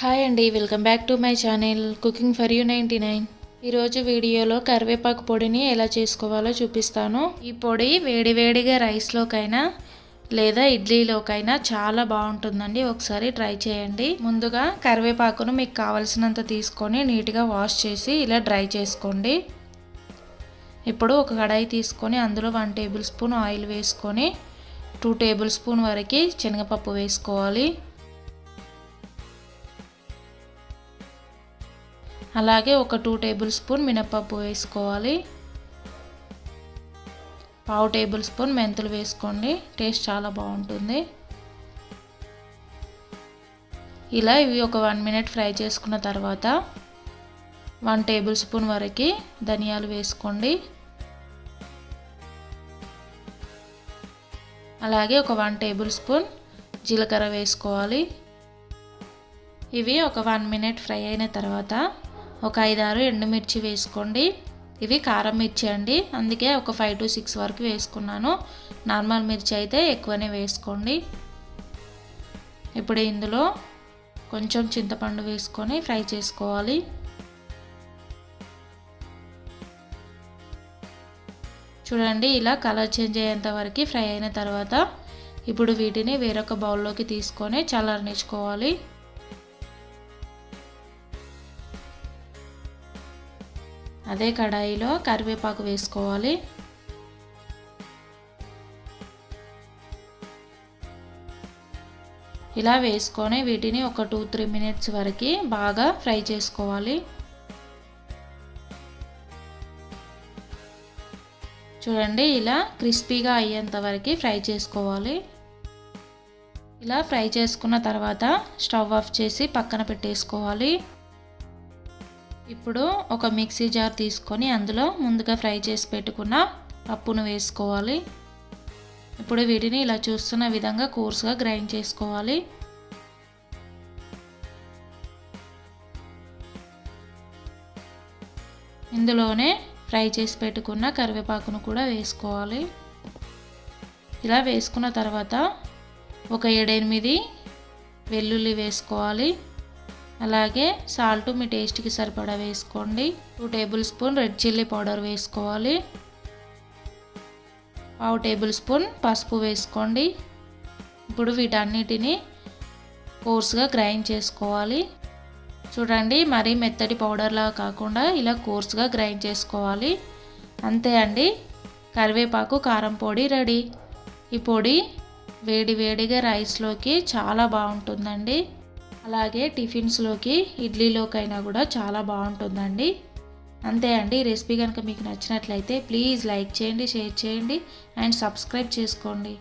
Hi అండి welcome back to my channel cooking for you ninety nine. ఈరోజు వీడియోలో కరివేపాకు పొడిని ఎలా చేసుకోవాలో చూపిస్తాను. ఈ పొడి వేడివేడిగా రైస్లోకైనా లేదా ఇడ్లీలోకైనా చాలా బాగుంటుందండి. ఒకసారి ట్రై చేయండి. ముందుగా కరివేపాకును మీకు కావలసినంత తీసుకొని నీట్గా వాష్ చేసి ఇలా డ్రై చేసుకోండి. ఇప్పుడు ఒక కడాయి తీసుకొని అందులో వన్ టేబుల్ స్పూన్ ఆయిల్ వేసుకొని టూ టేబుల్ స్పూన్ వరకు శనగపప్పు వేసుకోవాలి. అలాగే ఒక టూ టేబుల్ స్పూన్ మినపప్పు వేసుకోవాలి. పావు టేబుల్ స్పూన్ మెంతులు వేసుకోండి. టేస్ట్ చాలా బాగుంటుంది. ఇలా ఇవి ఒక వన్ మినిట్ ఫ్రై చేసుకున్న తర్వాత వన్ టేబుల్ స్పూన్ వరకు ధనియాలు వేసుకోండి. అలాగే ఒక వన్ టేబుల్ స్పూన్ జీలకర్ర వేసుకోవాలి. ఇవి ఒక వన్ మినిట్ ఫ్రై అయిన తర్వాత ఒక ఐదారు ఎండుమిర్చి వేసుకోండి. ఇవి కారం మిర్చి అండి. అందుకే ఒక ఫైవ్ టు సిక్స్ వరకు వేసుకున్నాను. నార్మల్ మిర్చి అయితే ఎక్కువనే వేసుకోండి. ఇప్పుడు ఇందులో కొంచెం చింతపండు వేసుకొని ఫ్రై చేసుకోవాలి. చూడండి ఇలా కలర్ చేంజ్ అయ్యేంత వరకు ఫ్రై అయిన తర్వాత ఇప్పుడు వీటిని వేరొక బౌల్లోకి తీసుకొని చల్లారనిచ్చుకోవాలి. అదే కడాయిలో కరివేపాకు వేసుకోవాలి. ఇలా వేసుకొని వీటిని ఒక టూ త్రీ మినిట్స్ వరకు బాగా ఫ్రై చేసుకోవాలి. చూడండి ఇలా క్రిస్పీగా అయ్యేంత వరకు ఫ్రై చేసుకోవాలి. ఇలా ఫ్రై చేసుకున్న తర్వాత స్టవ్ ఆఫ్ చేసి పక్కన పెట్టేసుకోవాలి. ఇప్పుడు ఒక మిక్సీ జార్ తీసుకొని అందులో ముందుగా ఫ్రై చేసి పెట్టుకున్న పప్పును వేసుకోవాలి. ఇప్పుడు వీటిని ఇలా చూస్తున్న విధంగా కోర్సుగా గ్రైండ్ చేసుకోవాలి. ఇందులోనే ఫ్రై చేసి పెట్టుకున్న కరివేపాకును కూడా వేసుకోవాలి. ఇలా వేసుకున్న తర్వాత ఒక ఏడెనిమిది వెల్లుల్లి వేసుకోవాలి. అలాగే సాల్ట్ మీ టేస్ట్కి సరిపడా వేసుకోండి. Two tablespoon red chilli powder వేసుకోవాలి. పావు టేబుల్ స్పూన్ పసుపు వేసుకోండి. ఇప్పుడు వీటన్నిటిని కోర్స్గా గ్రైండ్ చేసుకోవాలి. చూడండి మరీ మెత్తటి పౌడర్లా కాకుండా ఇలా కోర్స్గా గ్రైండ్ చేసుకోవాలి. అంతే అండి. కరివేపాకు కారం పొడి రెడీ. ఈ పొడి వేడి వేడిగా రైస్లోకి చాలా బాగుంటుందండి. అలాగే టిఫిన్స్లోకి ఇడ్లీలోకైనా కూడా చాలా బాగుంటుందండి. అంతే అండి రెసిపీ కనుక మీకు నచ్చినట్లయితే ప్లీజ్ లైక్ చేయండి షేర్ చేయండి అండ్ సబ్స్క్రైబ్ చేసుకోండి.